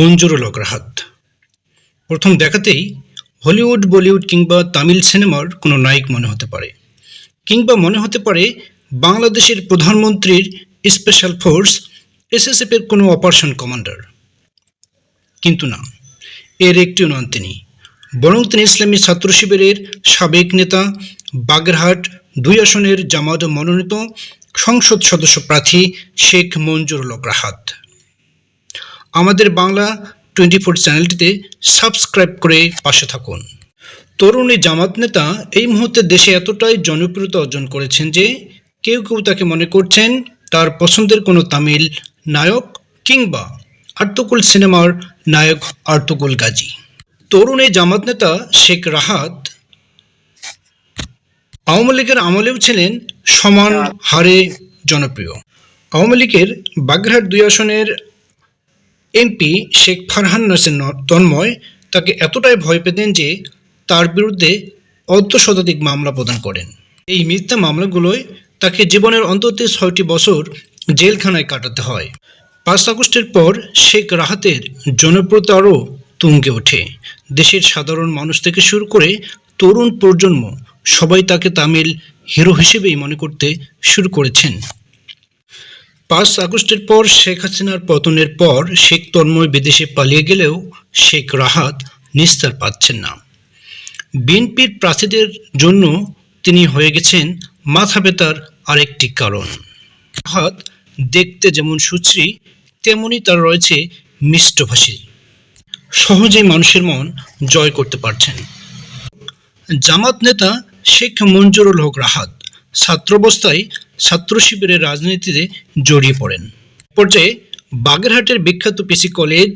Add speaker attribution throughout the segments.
Speaker 1: মঞ্জুরুল হক রাহাত প্রথম দেখাতেই হলিউড, বলিউড কিংবা তামিল সিনেমার কোনো নায়ক মনে হতে পারে, কিংবা মনে হতে পারে বাংলাদেশের প্রধানমন্ত্রীর স্পেশাল ফোর্স এসএসএফ এর কোনো অপারেশন কমান্ডার কিন্তু না, এর একটিও নন তিনি, বরং তিনি ইসলামী ছাত্র শিবিরের সাবেক নেতা, বাগেরহাট দুই আসনের জামাত মনোনীত সংসদ সদস্য প্রার্থী শেখ মঞ্জুরুল হক রাহাত আমাদের বাংলা টোয়েন্টি ফোর চ্যানেলটিতে সাবস্ক্রাইব করে পাশে থাকুন। তরুণী জামাত নেতা এই মুহূর্তে দেশে এতটাই জনপ্রিয়তা অর্জন করেছেন যে কেউ কেউ তাকে মনে করছেন তার পছন্দের কোনো তামিল নায়ক কিংবা আর্তকুল সিনেমার নায়ক আর্তকুল গাজী। তরুণ জামাত নেতা শেখ রাহাত আওয়ামী লীগের আমলেও ছিলেন সমান হারে জনপ্রিয়। আওয়ামী লীগের বাগেরহাট দুই আসনের এমপি শেখ ফারহান নাসির তন্ময় তাকে এতটাই ভয় পেতেন যে তার বিরুদ্ধে অর্ধ শতাধিক মামলা প্রদান করেন। এই মিথ্যা মামলাগুলোয় তাকে জীবনের অন্তত ছয়টি বছর জেলখানায় কাটাতে হয়। পাঁচ আগস্টের পর শেখ রাহাতের জনপ্রিয়তা আরও তুঙ্গে ওঠে। দেশের সাধারণ মানুষ থেকে শুরু করে তরুণ প্রজন্ম সবাই তাকে তামিল হিরো হিসেবেই মনে করতে শুরু করেছেন। পাঁচ আগস্টের পর শেখ হাসিনার পতনের পর শেখ তন্ময় বিদেশে পালিয়ে গেলেও শেখ রাহাত নিস্তার পাচ্ছেন না। বিএনপির প্রার্থীদের জন্য তিনি হয়ে গেছেন মাথা ব্যথার আরেকটি কারণ। রাহাত দেখতে যেমন সুশ্রী, তেমনি তার রয়েছে মিষ্টভাষী সহজেই মানুষের মন জয় করতে পারছেন। জামাত নেতা শেখ মঞ্জুরুল হক রাহাত ছাত্রাবস্থায় ছাত্র শিবিরের রাজনীতিতে জড়িয়ে পড়েন। পর্যায়ে বাগেরহাটের বিখ্যাত পিসি কলেজ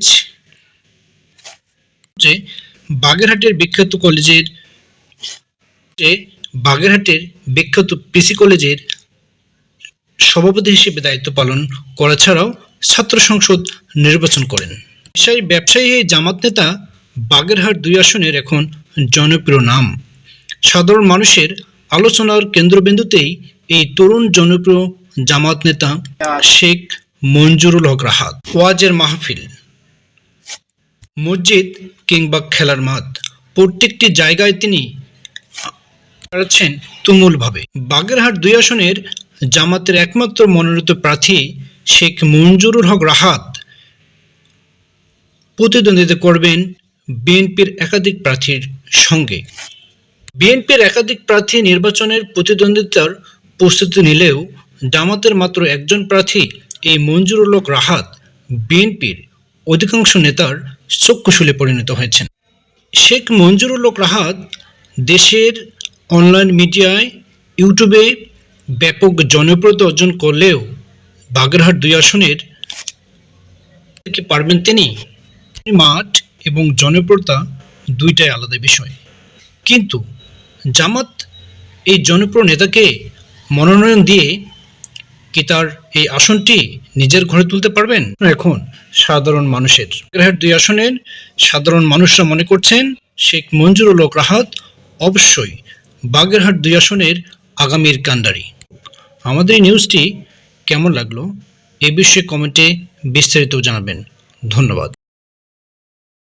Speaker 1: বাগেরহাটের বিখ্যাত কলেজের বাগেরহাটের বিখ্যাত পিসি কলেজের সভাপতি হিসেবে দায়িত্ব পালন করা ছাড়াও ছাত্র সংসদ নির্বাচন করেন। ব্যবসায়ী ব্যবসায়ী এই জামাত নেতা বাগেরহাট দুই আসনের এখন জনপ্রিয় নাম। সাধারণ মানুষের আলোচনার কেন্দ্রবিন্দুতেই এই তরুণ জনপ্রিয় জামাত নেতা শেখ মঞ্জুরুল হক রাহাত। ওয়াজের মাহফিল। মসজিদ কিংবা খেলার মাঠ। প্রত্যেকটি জায়গায় তিনি করেছেন তুমুলভাবে। বাগেরহাট দুই আসনের জামাতের একমাত্র মনোনীত প্রার্থী শেখ মঞ্জুরুল হক রাহাত প্রতিদ্বন্দ্বিতা করবেন বিএনপির একাধিক প্রার্থীর সঙ্গে। বিএনপির একাধিক প্রার্থী নির্বাচনের প্রতিদ্বন্দ্বিতার প্রস্তুতি নিলেও জামাতের মাত্র একজন প্রার্থী এই মঞ্জুরুল হক রাহাত বিএনপির অধিকাংশ নেতার চক্ষুশূলে পরিণত হয়েছেন। শেখ মঞ্জুরুল হক রাহাত দেশের অনলাইন মিডিয়ায় ইউটিউবে ব্যাপক জনপ্রিয়তা অর্জন করলেও বাগেরহাট দুই আসনের পারবেন তিনি মাঠ এবং জনপ্রিয়তা দুইটাই আলাদা বিষয়। কিন্তু জামাত এই জনপ্রিয় নেতাকে মনোনয়ন দিয়ে কি তার এই আসনটি নিজের ঘরে তুলতে পারবেন? এখন সাধারণ মানুষের। বাগেরহাট দুই আসনের সাধারণ মানুষরা মনে করছেন শেখ মঞ্জুরুল হক রাহাত অবশ্যই বাগেরহাট দুই আসনের আগামীর কান্ডারি আমাদের এই নিউজটি কেমন লাগল? এ বিষয়ে কমেন্টে বিস্তারিত জানাবেন। ধন্যবাদ।